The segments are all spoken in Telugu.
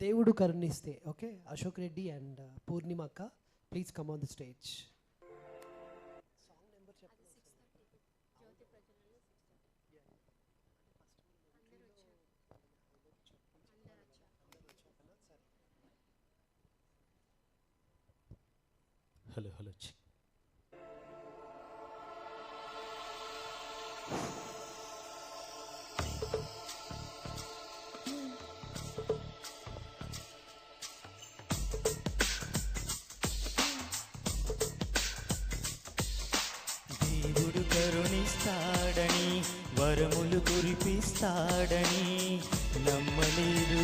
దేవుడు కరుణిస్తే okay Ashok Reddy and uh, Purnima అక్క please come on the stage hello hello కురిపిస్తాడని నమ్మలేదు.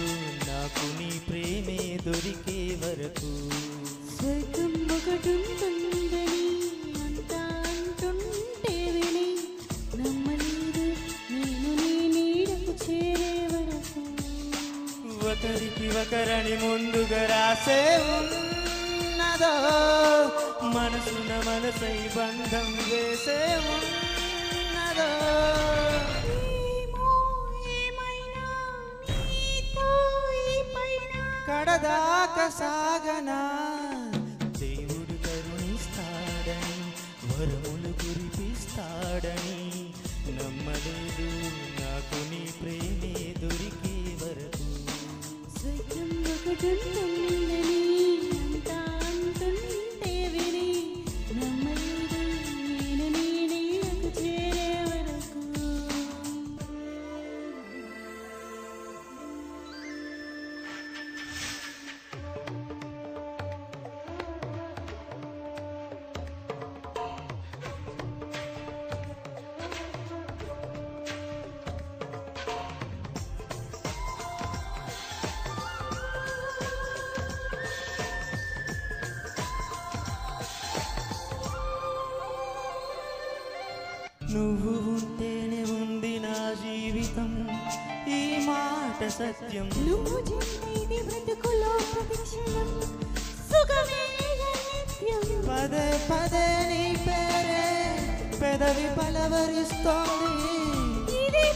నాకు నీ ప్రేమే దొరికే వరకు. స్వర్గం ఒకటుంటుందని అంతా అంటుంటే విని నమ్మలేదు. నేను నీ నీడకు చేరే వరకు. ఒకరికి ఒకరని ముందుగా రాసే ఉన్నదో మనసున మనసై బంధం వేసే ఉన్నదో కడదాక సాగనా దేవుడు కరుణిస్తాడని వరములు కురిపిస్తాడని నువ్వు ఉంటేనే ఉంది నా జీవితం. ఈ మాట సత్యం. నువ్వు బ్రతుకులో పదే పదే నీ పేరే పెదవి పలవరిస్తోంది. ఇది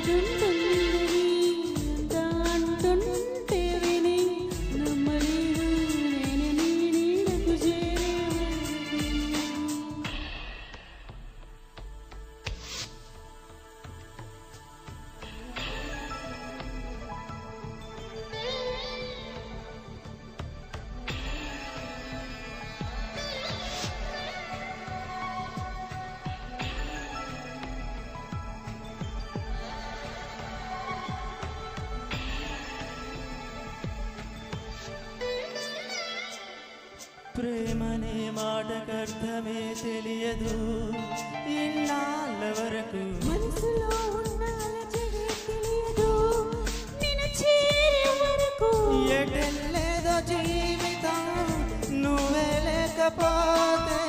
స్వర్గం ప్రేమనే మాటకర్థమే తెలియదు. ఇన్నాళ్ళ వరకు మనసులో ఉన్న తెలియదు. నిన్ను చేరే వరకు ఎటెల్లేదో జీవితం నువ్వే లేకపోతే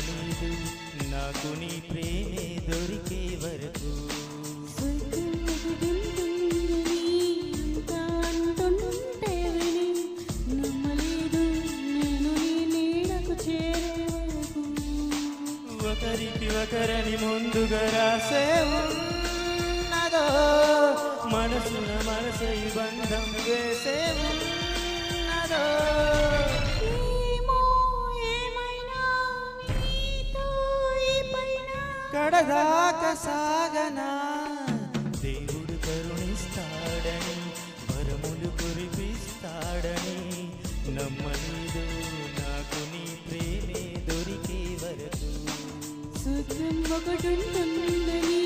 నమ్మలేదు నాకు నీ ప్రేమే దొరికే వరకు వరకు. ఒకరికి ఒకరని ముందుగా రాసే ఉన్నదో మనసున మనసై బంధం వేసే ఉన్నదో. కడదాక సాగనా? దేవుడు కరుణిస్తాడని వరములు కురిపిస్తాడని నమ్మలేదు. నాకు నీ ప్రేమే దొరికే వరకు. స్వర్గం ఒకటుంటుందని